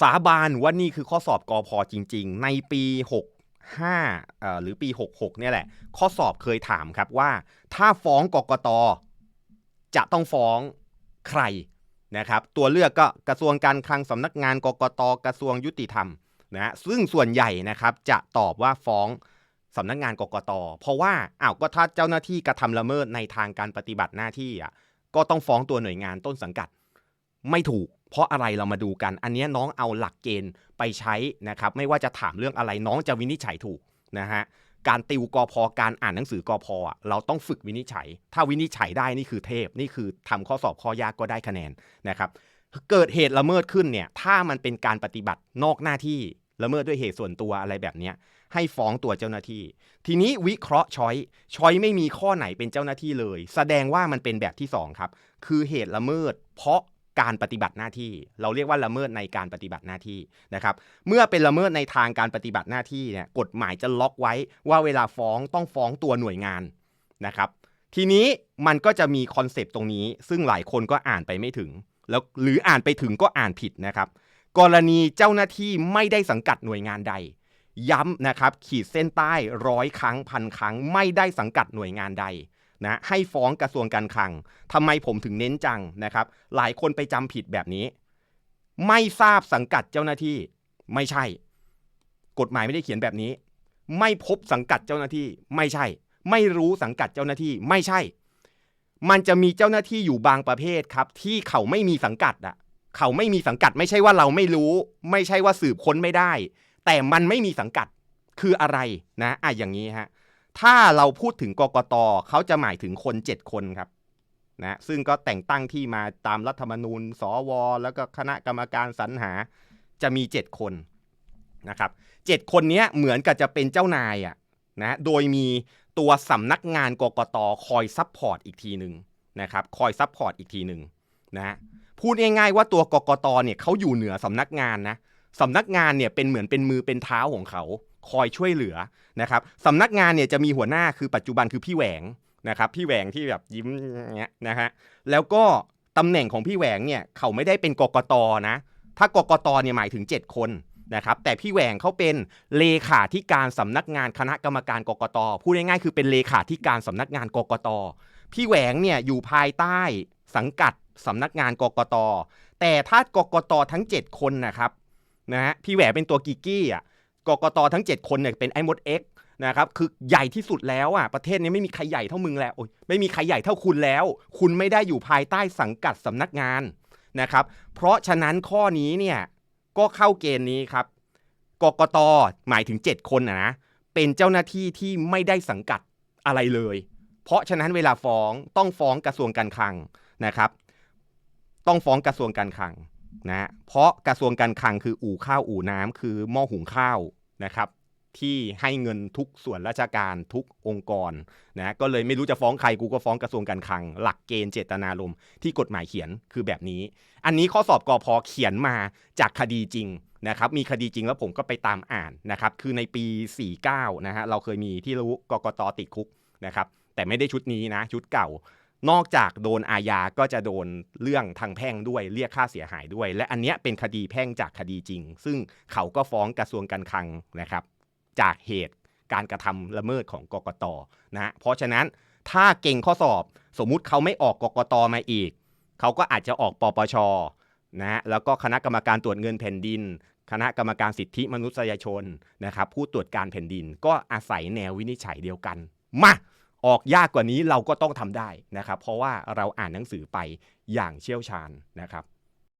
สาบานว่านี่คือข้อสอบกอพอจริง ๆ ในปี 65หรือปี 66 เนี่ยแหละ ข้อสอบเคยถามครับว่า ถ้าฟ้องกกตจะต้องฟ้องใครนะครับ ตัวเลือกก็กระทรวงการคลังสำนักงานกกตกระทรวงยุติธรรมนะซึ่งส่วนใหญ่นะครับจะตอบว่าฟ้องสำนักงานกกต เพราะว่าอ้าวก็ถ้าเจ้าหน้าที่กระทำละเมิดในทางการปฏิบัติหน้าที่อะก็ต้องฟ้องตัวหน่วยงานต้นสังกัด ไม่ถูก เพราะอะไรเรามาดูกัน อันนี้น้องเอาหลักเกณฑ์ไปใช้นะครับ ไม่ว่าจะถามเรื่องอะไรน้องจะวินิจฉัยถูกนะฮะการติวกอพอการอ่านหนังสือกอพอเราต้องฝึกวินิจฉัย ถ้าวินิจฉัยได้นี่คือเทพ นี่คือทำข้อสอบข้อยากก็ได้คะแนนนะครับเกิดเหตุละเมิดขึ้นเนี่ยถ้ามันเป็นการปฏิบัตินอกหน้าที่ละเมิดด้วยเหตุส่วนตัวอะไรแบบนี้ให้ฟ้องตัวเจ้าหน้าที่ ทีนี้วิเคราะห์ช้อยช้อยไม่มีข้อไหนเป็นเจ้าหน้าที่เลย แสดงว่ามันเป็นแบบที่สองครับคือเหตุละเมิด เพราะ การปฏิบัติหน้าที่ เราเรียกว่าละเมิดในการปฏิบัติหน้าที่นะครับเมื่อเป็นละเมิดในทางการปฏิบัติหน้าที่เนี่ยกฎหมายจะล็อกไว้ว่าเวลาฟ้องต้องฟ้องตัวหน่วยงานนะครับทีนี้มันก็จะมีคอนเซปต์ตรงนี้ ซึ่งหลายคนก็อ่านไปไม่ถึง แล้วหรืออ่านไปถึงก็อ่านผิดนะครับ กรณีเจ้าหน้าที่ไม่ได้สังกัดหน่วยงานใด ย้ำนะครับ ขีดเส้นใต้ร้อยครั้งพันครั้งไม่ได้สังกัดหน่วยงานใด นะให้ฟ้องกระทรวงการคลังทำไมผมถึงเน้นจังนะครับ หลายคนไปจำผิดแบบนี้ ไม่ทราบสังกัดเจ้าหน้าที่ ไม่ใช่ กฎหมายไม่ได้เขียนแบบนี้ ไม่พบสังกัดเจ้าหน้าที่ ไม่ใช่ ไม่รู้สังกัดเจ้าหน้าที่ ไม่ใช่ มันจะมีเจ้าหน้าที่อยู่บางประเภทครับ ที่เขาไม่มีสังกัดอะเขาไม่มีสังกัด ไม่ใช่ว่าเราไม่รู้ ไม่ใช่ว่าสืบค้นไม่ได้ แต่มันไม่มีสังกัดคืออะไรนะอะอย่างนี้ฮะ ถ้าเราพูดถึงกกตเขาจะหมายถึงคน 7 คนครับนะซึ่งก็แต่งตั้งที่มาตามรัฐธรรมนูญ สว แล้วก็คณะกรรมการสรรหาจะมี 7 คนนะครับเคนนี้เหมือนกับจะเป็นเจ้านายอะนะโดยมีตัวสำนักงานกกตคอยซับพอร์ตอีกทีหนึ่งนะครับคอยซับพอร์ตอีกทีหนึ่งนะพูดง่ายๆว่าตัวกกตเนี่ยเขาอยู่เหนือสำนักงานนะสำนักงานเนี่ยเป็นเหมือนเป็นมือเป็นเท้าของเขา คอยช่วยเหลือนะครับสำนักงานเนี่ยจะมีหัวหน้าคือปัจจุบันคือพี่แหวงนะครับพี่แหวงที่แบบยิ้มเงี้ยนะฮะแล้วก็ตำแหน่งของพี่แหวงเนี่ยเขาไม่ได้เป็นกกตนะ ถ้ากกตเนี่ยหมายถึง 7 คนนะครับแต่พี่แหวงเขาเป็นเลขาธิการสำนักงานคณะกรรมการกกตพูดง่ายๆคือเป็นเลขาธิการสำนักงานกกตพี่แหวงเนี่ยอยู่ภายใต้สังกัดสำนักงานกกตแต่ถ้ากกตทั้ง 7 คนนะครับนะฮะพี่แหวงเป็นตัวกิกกี้อะ กกตทั้ง 7 คนเนี่ยเป็นไอ้มดเอ็กนะครับคือใหญ่ที่สุดแล้วอะประเทศนี้ไม่มีใครใหญ่เท่ามึงแล้วโอ้ยไม่มีใครใหญ่เท่าคุณแล้ว คุณไม่ได้อยู่ภายใต้สังกัดสำนักงานนะครับ เพราะฉะนั้นข้อนี้เนี่ยก็เข้าเกณฑ์นี้ครับกกตหมายถึง 7 คนนะเป็นเจ้าหน้าที่ที่ไม่ได้สังกัดอะไรเลย เพราะฉะนั้นเวลาฟ้องต้องฟ้องกระทรวงการคลังนะครับ ต้องฟ้องกระทรวงการคลังนะเพราะกระทรวงการคลังคืออู่ข้าวอู่น้ำคือหม้อหุงข้าว นะครับที่ให้เงินทุกส่วนราชการทุกองค์กรนะก็เลยไม่รู้จะฟ้องใครกูก็ฟ้องกระทรวงการคลัง หลักเกณฑ์เจตนารมณ์ที่กฎหมายเขียนคือแบบนี้ อันนี้ข้อสอบกอพอเขียนมาจากคดีจริงนะครับมีคดีจริงแล้วผมก็ไปตามอ่านนะครับคือในปี 49นะฮะเราเคยมีที่รู้กกตติดคุกนะครับแต่ไม่ได้ชุดนี้นะชุดเก่า นอกจากโดนอาญาก็จะโดนเรื่องทางแพ่งด้วยเรียกค่าเสียหายด้วย และอันเนี้ยเป็นคดีแพ่งจากคดีจริง ซึ่งเขาก็ฟ้องกระทรวงการคลังนะครับ จากเหตุการกระทำละเมิดของกกตนะเพราะฉะนั้นถ้าเก่งข้อสอบสมมุติเขาไม่ออกกกตมาอีก เขาก็อาจจะออกปปชนะแล้วก็คณะกรรมการตรวจเงินแผ่นดิน คณะกรรมการสิทธิมนุษยชนนะครับผู้ตรวจการแผ่นดินก็อาศัยแนววินิจฉัยเดียวกัน มา ออกยากกว่านี้เราก็ต้องทำได้นะครับ เพราะว่าเราอ่านหนังสือไปอย่างเชี่ยวชาญนะครับ